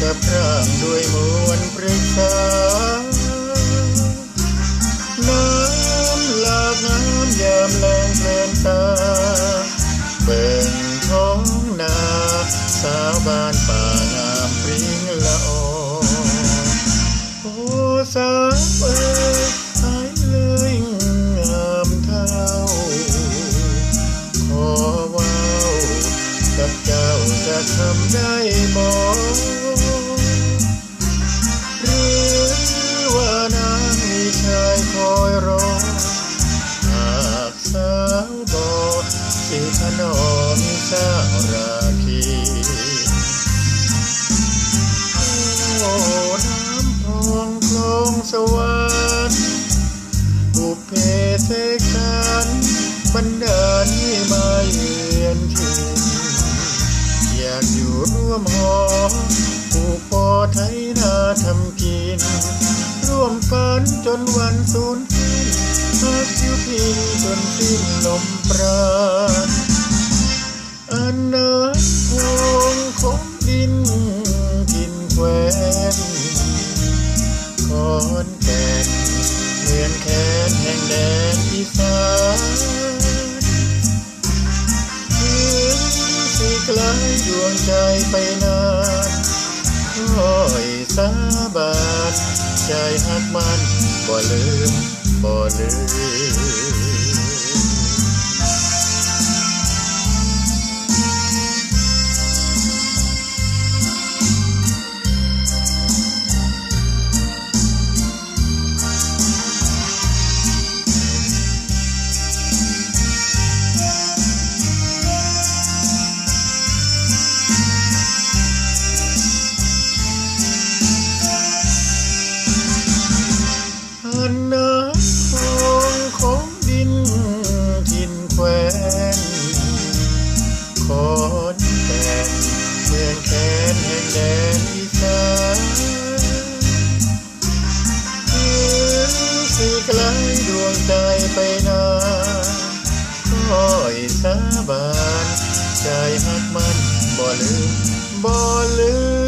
สับร่างด้วยมวลประษา น้ำหลากน้ำยามแรงเพลินตา เบ่งท้องนาสาวบ้านป่างามปริงละอโอ้สาวเอ๋ยหายเลยงามเท่า ขอว้าวกับเจ้าจะทำได้บอก นมสารคีโอ้น้ำทองคลองสวรรค์บุพเพเสกันบันดาลให้มาเยือนคืนอยากอยู่ร่วมหอผูกปอไทยนาทำกิน ร่วมฝันจนวันสูญสิ้นพักอยู่พิงจนสิ้นลมปราณ ใจไปนานคอยสาบานใจหักมันบ่ลืมบ่ลืม วงใจไปนานคอยสาบาน ใจหักมันบ่ลืมบ่ลืม